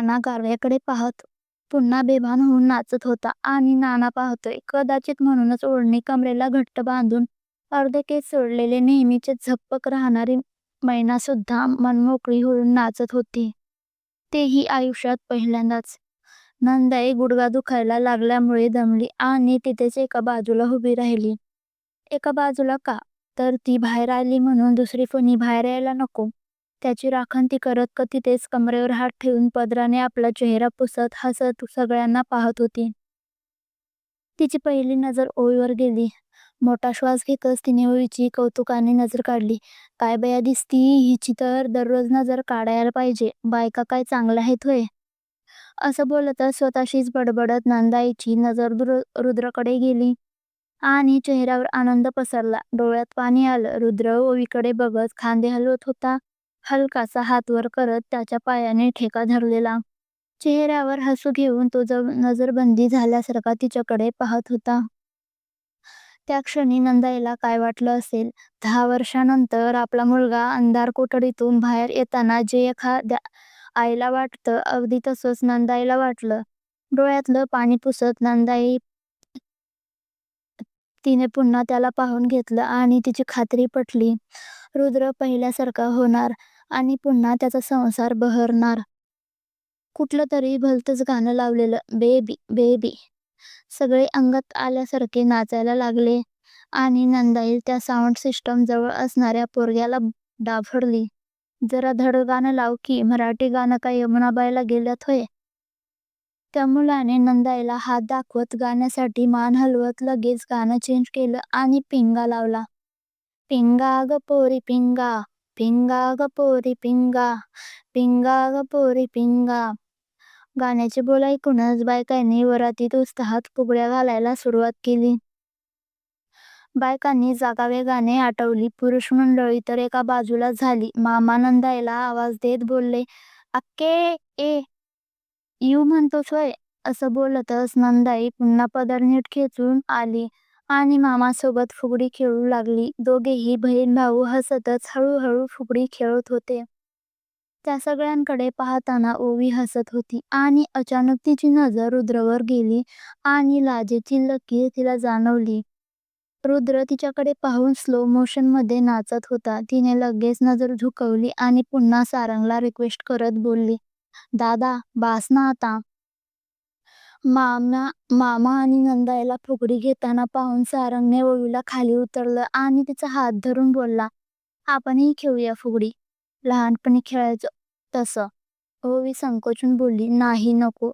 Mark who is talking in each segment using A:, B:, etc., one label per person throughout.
A: नाना गारव्याकडे पाहत पुन्हा बेभान होऊन नाचत होता आणि नाना पाहतोय कदाचित म्हणूनच ओढणी कमरेला घट्ट बांधून अर्धे केस सोडलेले नेहमीचे झप्पक राहणारी मैनासुद्धा मनमोकळी होऊन नाचत होती. तेही आयुष्यात पहिल्यांदाच. नंदाई गुडघा दुखायला लागल्यामुळे दमली आणि तिथेच एका बाजूला उभी राहिली. एका बाजूला का? तर ती बाहेर आली म्हणून दुसरी कुणी बाहेर यायला नको. त्याची राखण ती करत तिथेच कमरेवर हात ठेवून पदराने आपला चेहरा पुसत हसत सगळ्यांना पाहत होती. तिची पहिली नजर ओळीवर गेली. मोठा श्वास घेतच तिने ओळीची कौतुकाने नजर काढली. काय बया दिसती हिची तर दररोज नजर काढायला पाहिजे. बायका काय चांगल्या आहेत होय असं बोलतच स्वतःशीच बडबडत नंदाईची नजर रुद्रकडे गेली आणि चेहऱ्यावर आनंद पसरला. डोळ्यात पाणी आलं. रुद्र ओवीकडे बघत खांदे हलवत होता. हलकासा हात वर करत त्याच्या पायाने ठेका धरलेला. चेहऱ्यावर हसू घेऊन तो नजरबंदी झाल्यासारखा तिच्याकडे पाहत होता. त्या क्षणी नंदाईला काय वाटलं असेल? दहा वर्षांनंतर आपला मुलगा अंधार कोठडीतून बाहेर येताना जे एखाद्या आईला वाटतं अगदी तसंच नंदाईला वाटलं. डोळ्यातलं पाणी पुसत नंदाई तिने पुन्हा त्याला पाहून घेतलं आणि तिची खात्री पटली. रुद्र पहिल्यासारखा होणार आणि पुन्हा त्याचा संसार बहरणार. कुठलं तरी भलतंच गाणं लावलेलं. Baby baby. सगळे अंगात आल्यासारखे नाचायला लागले आणि नंदाई त्या साऊंड सिस्टम जवळ असणाऱ्या पोरग्याला डाफडली. जरा धड गाणं लाव की. मराठी गाणं काय यमुनाबाईला गेल्यात व्हय? त्या मुलाने नंदाईला हात दाखवत गाण्यासाठी मान हलवत लगेच गाणं चेंज केलं आणि पिंगा लावला. पिंगा गं पोरी पिंगा, पिंगा गं पोरी पिंगा, पिंगा गं पोरी पिंगा. बोल बायकांनी वरातीत उत्साहात फुगड्या घालायला सुरुवात केली. बायकांनी जागावे गाणे आटवली. पुरुष मंडळी तर एका बाजूलाच झाली. मामा नंदाईला आवाज देत बोलले, अक्के ए यू म्हणतोस व्हय? असं बोलतच नंदाई पुन्हा पदर नीट खेचून आली आणि मामासोबत फुगडी खेळू लागली. दोघेही बहीण भाऊ हसतच हळूहळू फुगडी खेळत होते. त्या सगळ्यांकडे पाहताना ओवी हसत होती आणि अचानक तिची नजर रुद्रवर गेली आणि लाजेची लकीर तिला जाणवली. रुद्र तिच्याकडे पाहून स्लो मोशनमध्ये नाचत होता. तिने लगेच नजर झुकवली आणि पुन्हा सारंगला रिक्वेस्ट करत बोलली, दादा बास ना आता. मामा मामा आणि नंदाईला फुगडी घेताना पाहून सारंगने वळूला खाली उतरलं आणि तिचा हात धरून बोलला, आपणही खेळूया फुगडी. लहानपणी खेळायचो तसं. ओवी संकोचून बोलली, नाही नको.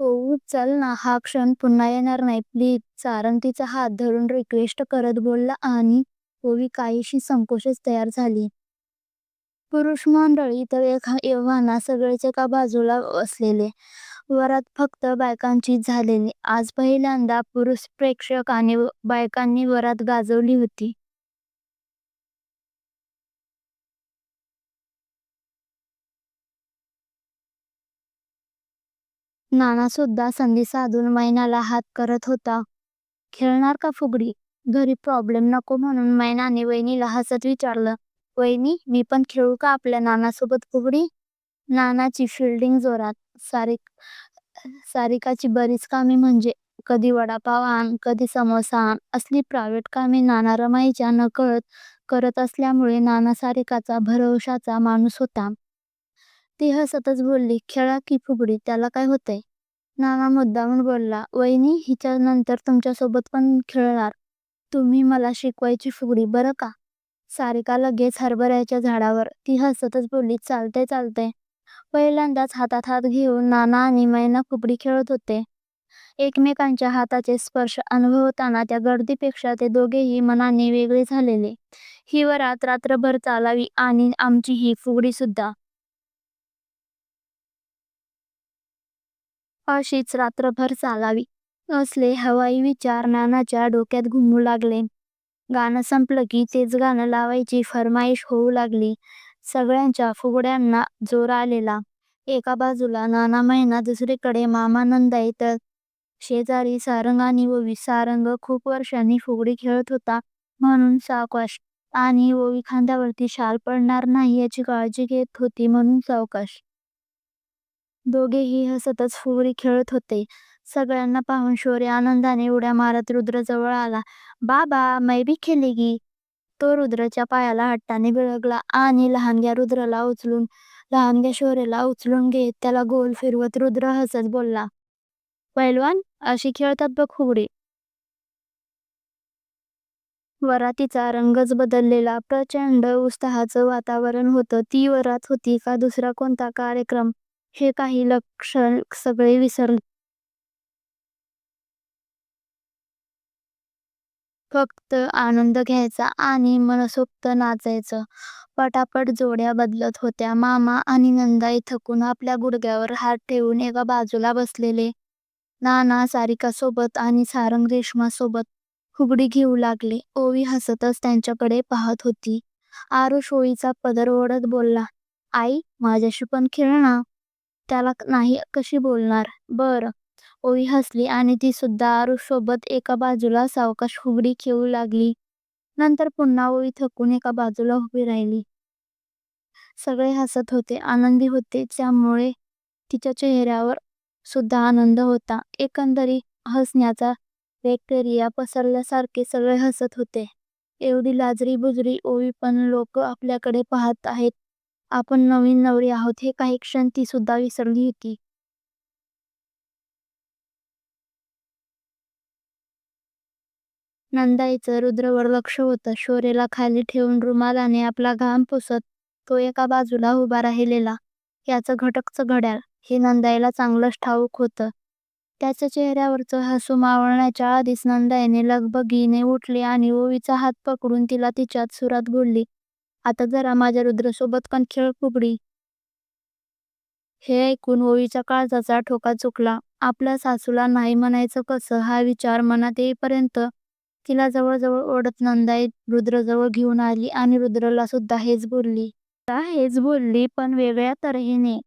A: होऊ चल ना. हा क्षण पुन्हा येणार नाही प्लीज. सारंग तिचा हात धरून रिक्वेस्ट करत बोलला आणि ओवी काहीशी संकोचच तयार झाली. पुरुष मंडळी तर एव्हाना सगळेच एका बाजूला बसलेले. वरात फक्त बायकांचीच झालेली. आज पहिल्यांदा पुरुष प्रेक्षक आणि बायकांनी वरात गाजवली होती. नानासुद्धा संधी साधून मैनाला हात करत होता. खेळणार का फुगडी? घरी प्रॉब्लेम नको म्हणून मैनाने वहिनीला हसत विचारलं, वहिनी मी पण खेळू का आपल्या नानासोबत फुगडी? नानाची फिल्डिंग जोरात. सारिकाची बरीच कामे म्हणजे कधी वडापाव आण, कधी समोसा आण असली प्रायव्हेट कामे नाना रमाईच्या नकळत करत असल्यामुळे नाना सारिकाचा भरवशाचा माणूस होता. ती हसतच बोलली, खेळा की फुगडी त्याला काय होतंय? नाना मुद्दामून बोलला, वहिनी हिच्या नंतर तुमच्यासोबत पण खेळणार. तुम्ही मला शिकवायची फुगडी बरं का? सारिका लगेच हरभऱ्याच्या झाडावर. ती हसतच बोलली, चालतंय चालतंय. पहिल्यांदाच हातात हात घेऊन नाना आणि मैना फुगडी खेळत होते. एकमेकांच्या हाताचे स्पर्श अनुभवताना त्या गर्दीपेक्षा ते दोघेही मनाने वेगळे झालेले. ही वरात रात्रभर चालावी आणि आमची ही फुगडी सुद्धा अशीच रात्रभर चालावी. असले हवाई विचार नानाच्या डोक्यात घुमू लागले. गाणं संपलं की तेच गाणं लावायची फरमाईश होऊ लागली. सगळ्यांच्या फुगड्यांना जोर आलेला. एका बाजूला नाना मैना, दुसरीकडे मामा नंदाई तर शेजारी सारंग आणि ओवी. सारंग खूप वर्षांनी फुगडी खेळत होता म्हणून सावकाश आणि ओवी खांद्यावरची शाल पडणार नाही याची काळजी घेत होती म्हणून सावकाश. दोघेही हसतच फुगडी खेळत होते. सगळ्यांना पाहून शौर्य आनंदाने उड्या मारत रुद्र जवळ आला. बाबा, मै भी खेलेगी. तो रुद्रच्या पायाला हट्टाने बिळगला आणि लहानग्या रुद्रला उचलून लहानग्या शौर्यला उचलून घेत त्याला गोल फिरवत रुद्र हसत बोलला. पैलवान, अशी खेळतात बघ फुगडी. वरातीचा रंगच बदललेला. प्रचंड उत्साहाचं वातावरण होतं. ती वरात होती का दुसरा कोणता कार्यक्रम हे काही लक्ष सगळे विसरले. फक्त आनंद घ्यायचा आणि मनसोक्त नाचायचं. पटापट जोड्या बदलत होत्या. मामा आणि नंदाई थकून आपल्या गुडघ्यावर हात ठेवून एका बाजूला बसलेले. नाना सारिकासोबत आणि सारंग रेश्मासोबत फुगडी घेऊ लागले. ओवी हसतच त्यांच्याकडे पाहत होती. आरुष ओवीचा पदर ओढत बोलला, आई, माझ्याशी पण खेळ ना. त्याला नाही कशी बोलणार. बरं. ओवी हसली आणि ती सुद्धा आरुषसोबत एका बाजूला सावकाश फुगडी खेळू लागली. नंतर पुन्हा ओवी थकून एका बाजूला उभी राहिली. सगळे हसत होते, आनंदी होते. त्यामुळे तिच्या चेहऱ्यावर सुद्धा आनंद होता. एकंदरीत हसण्याचा बॅक्टेरिया पसरल्यासारखे सगळे हसत होते. एवढी लाजरी बुजरी ओवी पण लोक आपल्याकडे पाहत आहेत. आपण नवीन नवरी आहोत हे काही क्षण ती सुद्धा विसरली होती. नंदाईचं रुद्रवर लक्ष होतं. शौर्यला खाली ठेवून रुमालाने आपला घाम पुसत तो एका बाजूला उभा राहिलेला. याचं घटकचं घड्याळ हे नंदाईला चांगलंच ठाऊक होतं. त्याच्या चेहऱ्यावरचं हसू मावळण्याच्या आधीच नंदाईने लगबगीने उठली आणि ओवीचा हात पकडून तिला तिच्याच सुरात बोलली, आता जरा माझ्या रुद्रसोबत पण खेळ फुगडी. हे ऐकून ओवीच्या काळजाचा ठोका चुकला. आपल्या सासूला नाही म्हणायचं कसं हा विचार मनात येईपर्यंत तिला जवळजवळ ओढत नंदाई रुद्रजवळ घेऊन आली आणि रुद्रला सुद्धा हेच बोलली. हेच बोलली पण वेगळ्या तऱ्हेने.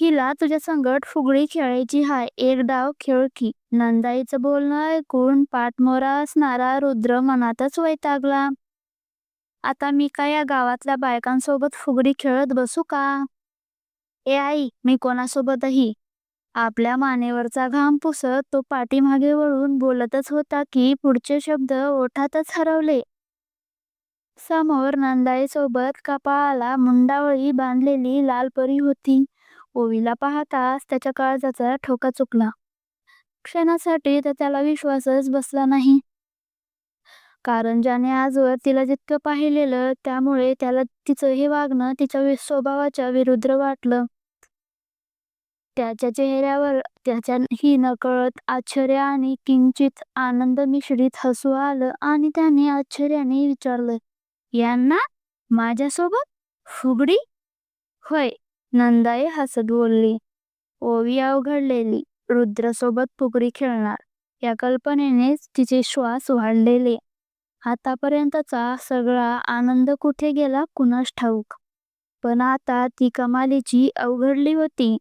A: हिला तुझ्या संगट फुगडी खेळायची हाय, एक डाव खेळ की. नंदाईचं बोलणं ऐकून पाठमोरा असणारा रुद्र मनातच वैतागला. आता मी काय या गावातल्या बायकांसोबत फुगडी खेळत बसू का? ए आई, मी कोणासोबतही. आपल्या मानेवरचा घाम पुसत तो पाठीमागे वळून बोलतच होता की पुढचे शब्द ओठातच हरवले. समोर नंदाईसोबत कपाळाला मुंडावळी बांधलेली लाल परी होती. ओवीला पाहताच त्याच्या काळजाचा ठोका चुकला. क्षणासाठी तर त्याला विश्वासच बसला नाही. कारण ज्याने आजवर तिला जितकं पाहिलेलं त्यामुळे त्याला तिचं हे वागणं तिच्या स्वभावाच्या विरुद्ध वाटलं. त्याच्या चेहऱ्यावर त्याच्याही नकळत आश्चर्य आणि किंचित आनंद मिश्रित हसू आलं आणि त्याने आश्चर्याने विचारलं, यांना? माझ्यासोबत? फुगडी? होय, नंदाई हसत बोलली. ओवी अवघडलेली. रुद्रसोबत फुगडी खेळणार या कल्पनेनेच तिचे श्वास वाढलेले. आतापर्यंतचा सगळा आनंद कुठे गेला कुणास ठाऊक. पण आता ती कमालीची अवघडली होती.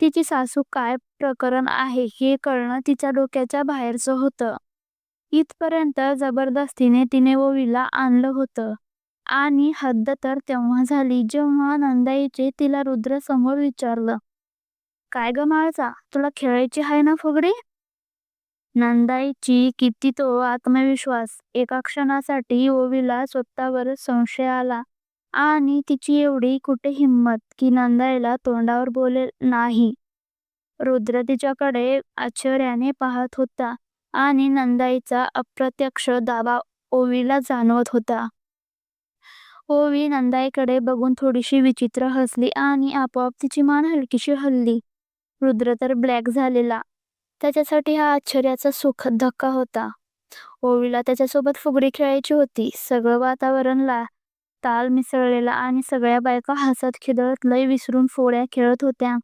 A: तिची सासू काय प्रकरण आहे हे कळणं तिच्या डोक्याच्या बाहेरचं होतं. इथपर्यंत जबरदस्तीने तिने ओवीला आणलं होतं. आणि हद्द तर तेव्हा झाली जेव्हा नंदाईचे तिला रुद्र समोर विचारलं, काय ग माळचा, तुला खेळायची हाय ना फुगडी? नंदाईची किती तो आत्मविश्वास. एका क्षणासाठी ओवीला स्वतःवर संशय आला आणि तिची एवढी कुठे हिंमत की नंदाईला तोंडावर बोलेल नाही. रुद्र तिच्याकडे आश्चर्याने पाहत होता आणि नंदाईचा अप्रत्यक्ष दाबा ओवीला जाणवत होता. ओवी नंदाईकडे बघून थोडीशी विचित्र हसली आणि आपोआप तिची मान हलकीशी हलली. रुद्र तर ब्लॅक झालेला. त्याच्यासाठी हा आश्चर्याचा सुखद धक्का होता. ओवीला त्याच्यासोबत फुगडी खेळायची होती. सगळं वातावरण ला ताल मिसळलेला आणि सगळ्या बायका हसत खिदळत लय विसरून फोड्या खेळत होत्या.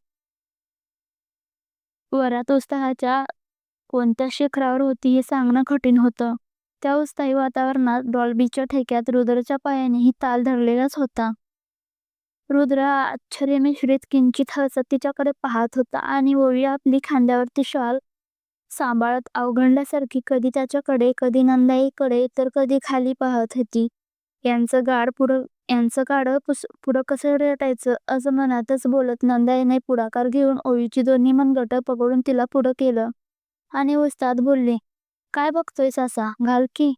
A: वरात उत्साहाच्या कोणत्या शिखरावर होती हे सांगणं कठीण होतं. त्या उत्साही वातावरणात डॉल्बीच्या ठेक्यात रुद्रच्या पायानेही ताल धरलेलाच होता. रुद्र आश्चर्यमिश्रित किंचित हसत तिच्याकडे पाहत होता आणि ओवी आपली खांद्यावरची शॉल सांभाळत अवघडल्यासारखी कधी त्याच्याकडे, कधी नंदाईकडे तर कधी खाली पाहत होती. यांचं गाड पुढं यांचं गाड पुस पुढं कसं रेटायचं? असं मनातच बोलत नंदाईने पुढाकार घेऊन ओळीची दोन्ही मनगट पकडून तिला पुढं केलं आणि उस्ताद बोलले काय बघतोय सासा? घाल की.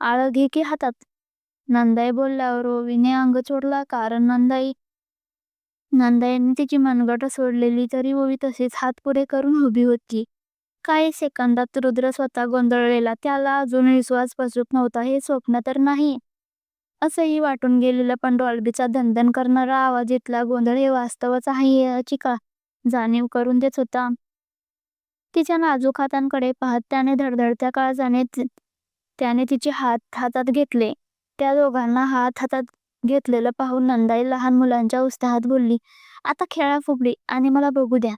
A: आळ घे की हातात. नंदाई बोलल्यावर ओवीने अंग चोडला कारण नंदाई नंदाईने तिची मनगट सोडलेली तरी ओवी तशीच हात पुढे करून उभी होती. काही सेकंदात रुद्र स्वतः गोंधळलेला त्याला अजून विश्वास बसत नव्हता हे स्वप्न तर नाही. असंही वाटून गेलेलं पण डॉल्बीचा धनधन करणारा आवाज इथला गोंधळ हे वास्तवच आहे याची का जाणीव करून देत होता. तिच्या नाजूक हातांकडे पाहत त्याने धडधडत्या काळजाने त्याने तिचे हात हातात घेतले. त्या दोघांना हात हातात घेतलेलं पाहून नंदाई लहान मुलांच्या उत्साहात बोलली आता खेळा फुगली आणि मला बघू द्या.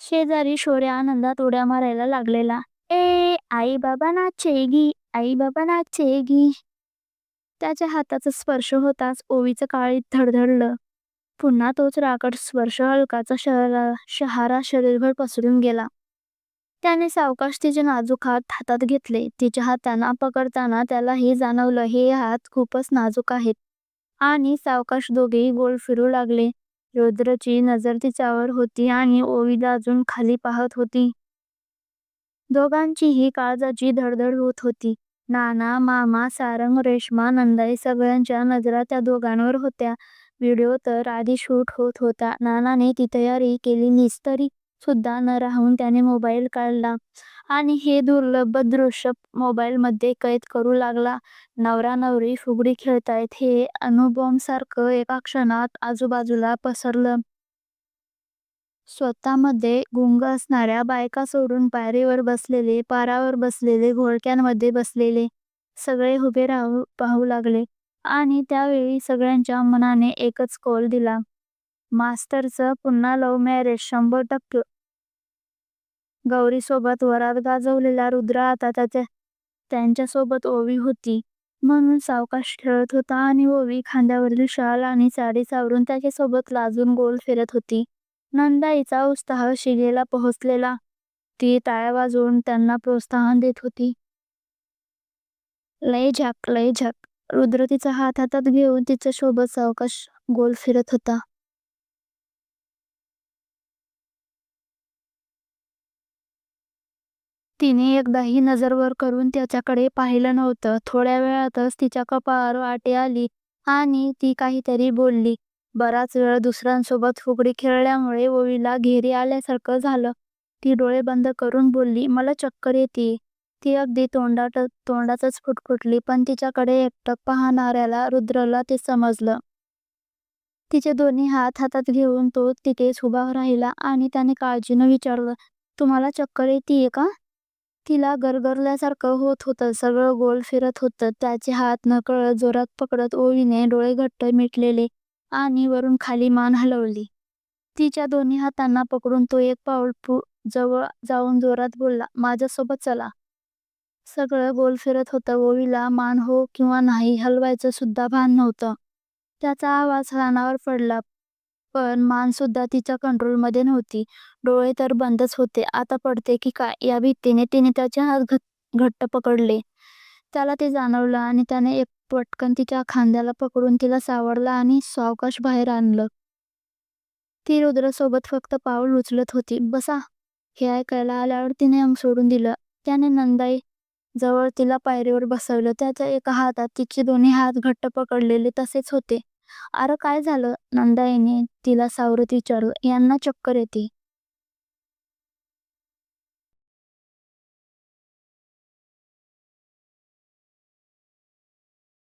A: शेजारी शोर्या आनंदात उड्या मारायला लागलेला ए आई बाबा नाचेगी आई बाबा नाचेगी त्याच्या हाताचा स्पर्श होताच ओवीचं काळीत धडधडलं. पुन्हा तोच राकट स्पर्श हलकाचा शहरा शहारा शरीरभर पसरून गेला. त्याने सावकाश तिचे नाजूक हात हातात घेतले. तिच्या हातांना पकडताना त्याला हे जाणवलं हे हात खूपच नाजूक आहेत. आणि सावकाश दोघेही गोल फिरू लागले. रुद्रची नजर तिच्यावर होती आणि ओवीला अजून खाली पाहत होती. दोघांचीही काळजाची धडधड होत होती. नाना मामा सारंग रेश्मा नंदाई सगळ्यांच्या नजरा त्या दोघांवर होत्या. व्हिडिओ तर आधी शूट होत होता. नानाने ती तयारी केली निस्तरी सुद्धा न राहून त्याने मोबाईल काढला. आणि हे दुर्लभ दृश्य मोबाईल मध्ये कैद करू लागला. नवरा नवरी फुगडी खेळतायत हे अणुबॉम्बसारखं एका क्षणात आजूबाजूला पसरलं. स्वतःमध्ये गुंग असणाऱ्या बायका सोडून पायरीवर बसलेले पारावर बसलेले घोळक्यांमध्ये बसलेले सगळे उभे राहू पाहू लागले आणि त्यावेळी सगळ्यांच्या मनाने एकच कौल दिला. मास्तरचं पुन्हा लव्ह मॅरेज शंभर टक्के. गौरीसोबत वरात गाजवलेला रुद्र आता त्याच्या त्यांच्यासोबत ओवी होती. म्हणून सावकाश खेळत होता आणि ओवी खांद्यावरील शाल आणि साडी सावरून त्याच्यासोबत लाजून गोल फिरत होती. नंदाईचा उत्साह शिगेला पोहोचलेला. ती टाळ्या वाजवून त्यांना प्रोत्साहन देत होती. लय झक लय झक. रुद्र तिचा हात हातात घेऊन तिच्या सोबत सावकाश गोल फिरत होता. तिने एकदाही नजरवर करून त्याच्याकडे पाहिलं नव्हतं. थोड्या वेळातच तिच्या कपाळावर वाटे आली आणि ती काहीतरी बोलली. बराच वेळ दुसऱ्यांसोबत फुगडी खेळल्यामुळे ओवीला घेरी आल्यासारखं झालं. ती डोळे बंद करून बोलली मला चक्कर येते. ती अगदी तोंडात तोंडातच फुटफुटली पण तिच्याकडे एकटक पाहणाऱ्याला रुद्रला ते समजलं. तिचे दोन्ही हात हातात घेऊन तो तिथेच उभा राहिला आणि त्याने काळजीनं विचारलं तुम्हाला चक्कर येते का? तिला गरगरल्यासारखं होत होतं सगळं गोल फिरत होतं. त्याचे हात नकळत जोरात पकडत ओवीने डोळे घट्ट मिटलेले. आणि वरून खाली मान हलवली. तिच्या दोन्ही हातांना पकडून तो एक पाऊल जवळ जाऊन जोरात बोलला माझ्यासोबत चला. सगळं गोल फिरत होतं. ओवीला मान हो किंवा नाही हलवायचं सुद्धा भान नव्हतं. त्याचा आवाज रानावर पडला पण मान सुद्धा तिच्या कंट्रोलमध्ये नव्हती. डोळे तर बंदच होते. आता पडते की काय? या भीतीने तिने त्याचे हात घट घट्ट पकडले. त्याला ते जाणवलं आणि त्याने एक पटकन तिच्या खांद्याला पकडून तिला सावरलं आणि सावकाश बाहेर आणलं. ती रुद्रसोबत फक्त पाऊल उचलत होती. बसा. हे ऐकायला आल्यावर तिने अंग सोडून दिलं. त्याने नंदाई जवळ तिला पायरीवर बसवलं. त्याच्या एका हातात तिचे दोन्ही हात घट्ट पकडलेले तसेच होते. अरे काय झालं? नंदाईने तिला सावरत विचारलं. यांना चक्कर येते.